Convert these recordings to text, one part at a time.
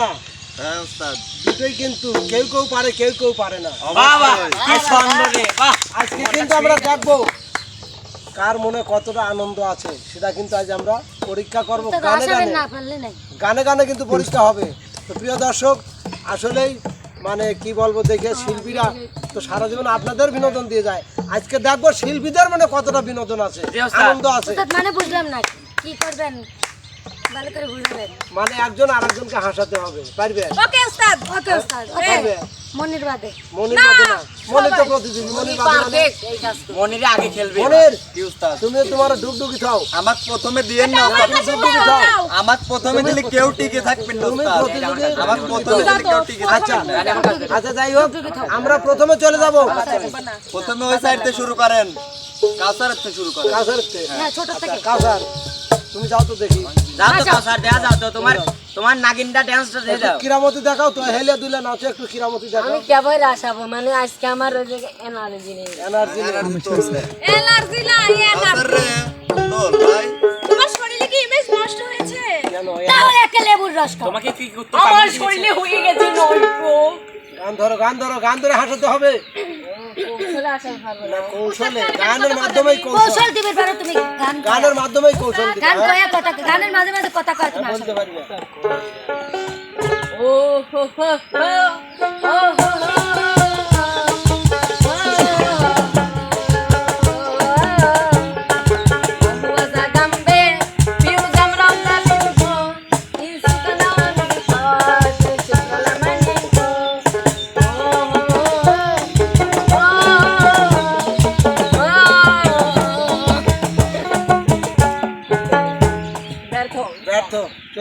না। হ্যাঁ ওস্তাদ। দুটোই কিন্তু কেউ কেউ পারে কেউ কেউ পারে না। বাবা অবশ্যই। কি ছন্দ রে বাহ। আজকে কিন্তু আমরা দেখব কার মনে কতটা আনন্দ আছে সেটা কিন্তু আজ আমরা পরীক্ষা করব। গানে গানে। না পারলে নাই। গানে গানে কিন্তু পরীক্ষা হবে। তো প্রিয় দর্শক আসলেই মানে কি বলব দেখে শিল্পীরা তো সারা জীবন আপনাদের বিনোদন দিয়ে যায়। আজকে দেখব শিল্পীদের মানে কতটা বিনোদন আছে আনন্দ আছে। মানে বুঝলাম না কি করবেন? ভালো করে বুঝাবেন মানে একজন আরেকজনকে হাসাতে হবে পারবে? ওকে ওস্তাদ ওকে ওস্তাদ ওকে। পারবে? মনির বাদে। মনির বাদে না। মনির তো প্রতিযোগী মনির বাদে মানে মনিরে আগে খেলবে। মনির কি ওস্তাদ? তুমি তোমার ডুগডুগি খাও। আমাক প্রথমে দিয়েন না ডুগডুগি খাও। আমাক প্রথমে দিলে কেউ টিকে থাকবেন না তুমি প্রতিযোগী আমাক প্রথমে দিলে কেউ টিকে আচ্ছা আচ্ছা যাই হোক আমরা প্রথমে চলে যাব। প্রথমে ওই সাইড থেকে শুরু করেন। কাউসার থেকে শুরু করেন। কাউসার হ্যাঁ ছোট থেকে। কাউসার। তুমি যাও তো দেখি। যাও তো কাউসার দেখা যাও তো তোমার তোমার নাগিনটা ড্যান্সটা দিয়ে দাও। কিরামতি দেখাও তো হেলে দুলে নাচো একটু কিরামতি দেখাও। আমি কেবল আসাবো মানে আজকে আমার ওই যে এনার্জি নেই। এনার্জি এলার্জি না কাউসার রে তোমার শরীরে কি ইমেজ নষ্ট হয়েছে? কেন একটা লেবুর রস খাও। তোমাকে কি করতে আমার শরীরে হয়ে গেছে নয়তো গান ধরো গান ধরো গান ধরে হাসাতে হবে। কৌশলে আসার পারব না কৌশলে গানের মাধ্যমেই কৌশল। কৌশল দিবে পারো তুমি গান গানের মাধ্যমেই কৌশল দিবে। গান হ্যাঁ? কয়া কথা গানের মাঝে মাঝে কথা কয় তুমি বলতে পারবে ও হো হো হো হো হো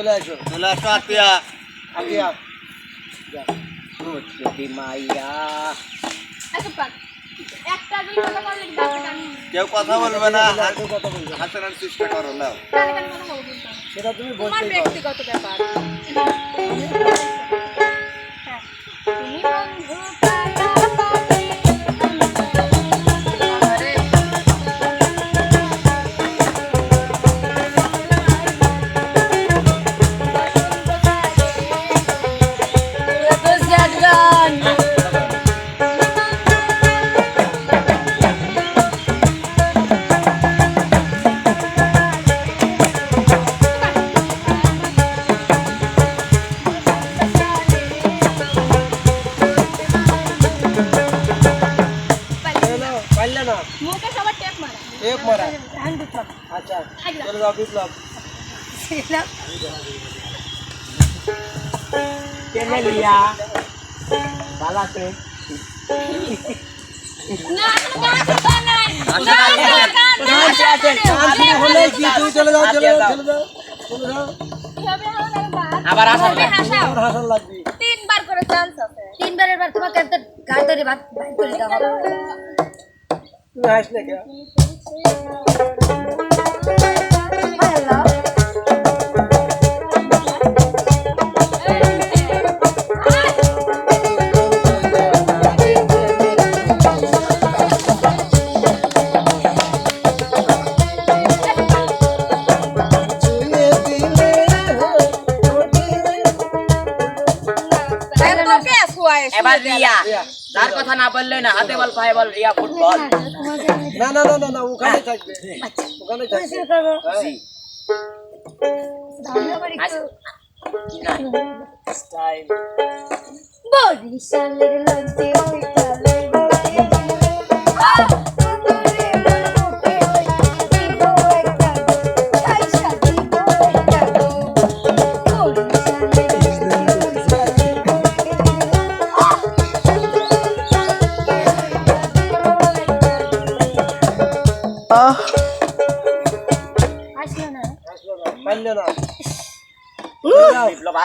চলে আসো চলে আসো আতিয়া। আগে আ। মাইয়া। একটা দুই কথা বললে কি বাচ্চা গান কেউ কথা বলবে না না। হাসানোর চেষ্টা করো কিন্তু। সেটা তুমি ব্যক্তিগত ব্যাপার। যাও চলে যাও চলে যাও? আবার হাসাও। আমার হাসান লাগবে। তিনবার করে চান্স আছে। তিনবারের বার তোমাকে একটা গান ধরে বাদ করে দাও। তুমি হাসলে কে তার কথা না বললে না হাতে বল পায়ে বল রিয়া ফুটবল। না না না না না ওখানে থাকবে। ওখানে থাকবে। শুরু করব জি। স্টাইল বডি সালের লাগতে বরিশালের ওই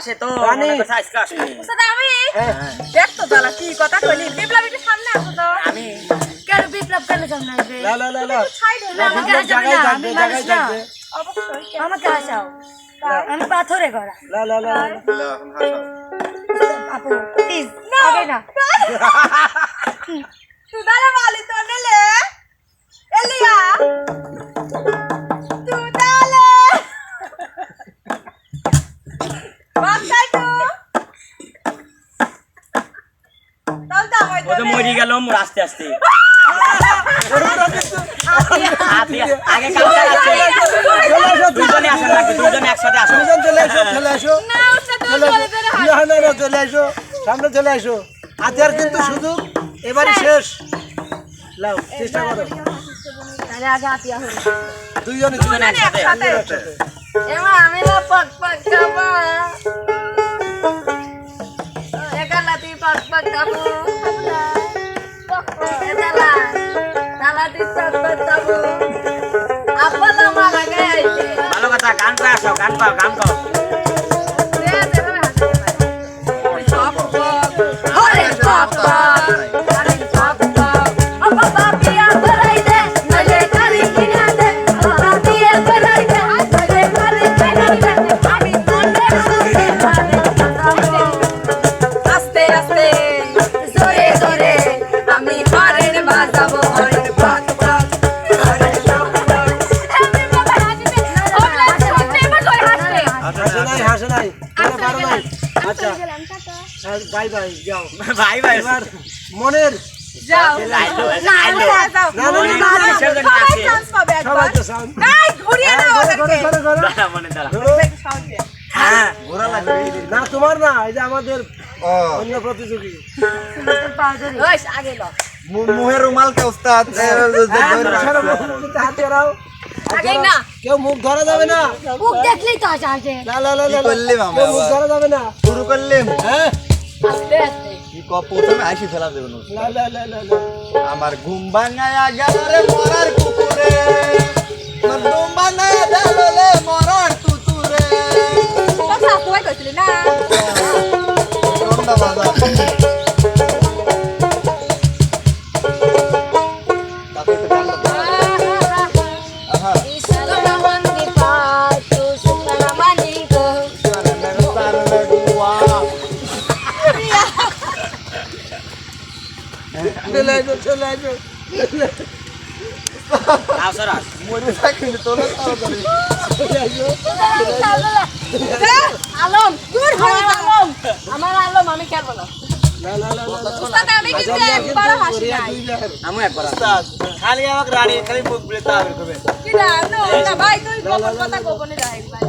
আসে তো রানী। মনে আজকে আসবে। সাদা আমি। হ্যাঁ। দেখ তো জ্বালা কি কথা কইলি? বিপ্লব একটু সামনে আসো তো? আমি। কেন বিপ্লব কেন সামনে আসবে? না না না না সাইড না, আমাকে বিপ্লব হাসাবে জায়গায় না, আমি মানুষ না। অবশ্যই আমাকে হাসাও। আমি পাথরে করা না না না না, না। এখন হাসাও। আপু প্লিজ আগে না। সুদালে মালি তো নেলে। এলিয়া। গেল মোর। আস্তে আস্তে। আগে কাউকে আছে দুজনে আসেন নাকি? দুজনে একসাথে আসো। দুজন চলে এসো চলে এসো। না না না না চলে এসো। সামনে চলে এসো। হাতিয়ার কিন্তু শুধু এবারই শেষ। লাও চেষ্টা করো। আরে আগে আতিয়া হলো। দুইজনে দুজনে একসাথে। একসাথে। আমি না পক পক খাব ভালো কথা গান আসো গান পাও গান পাও যাও। ভাই ভাই মনের যাও। না যাও। না, না, না, না, না, কিসের জন্য সবাই চান্স পাবে একবার। এই ঘুরিয়ে হ্যাঁ, দাও ওদেরকে। করো, করো, করো। দাঁড়া মনে দাঁড়া। হ্যাঁ ঘোরা লাগবে না তোমার না এই যে আমাদের অন্য প্রতিযোগী। আগে লো মু- মুহের উস্তাদ। সারা হবে। মুখে হাতে রাও কেউ মুখ ধরা যাবে না। মুখ দেখলেই তো আসে না না না কি করলি মামা মুখ ধরা যাবে না। শুরু করলিম। হ্যাঁ। আস্তে আস্তে। কি ক প্রথমে হাসি ফেলা দেব না না না না না। না আমার ঘুম ভাঙায় গেল রে মরার চলে আসো। চলে আসো আলম আমার আলম আমি খেলব না খালি আমাকে রানী খালি মুখ বলে না ভাই তুই কথা গোপনে রাখ ভাই।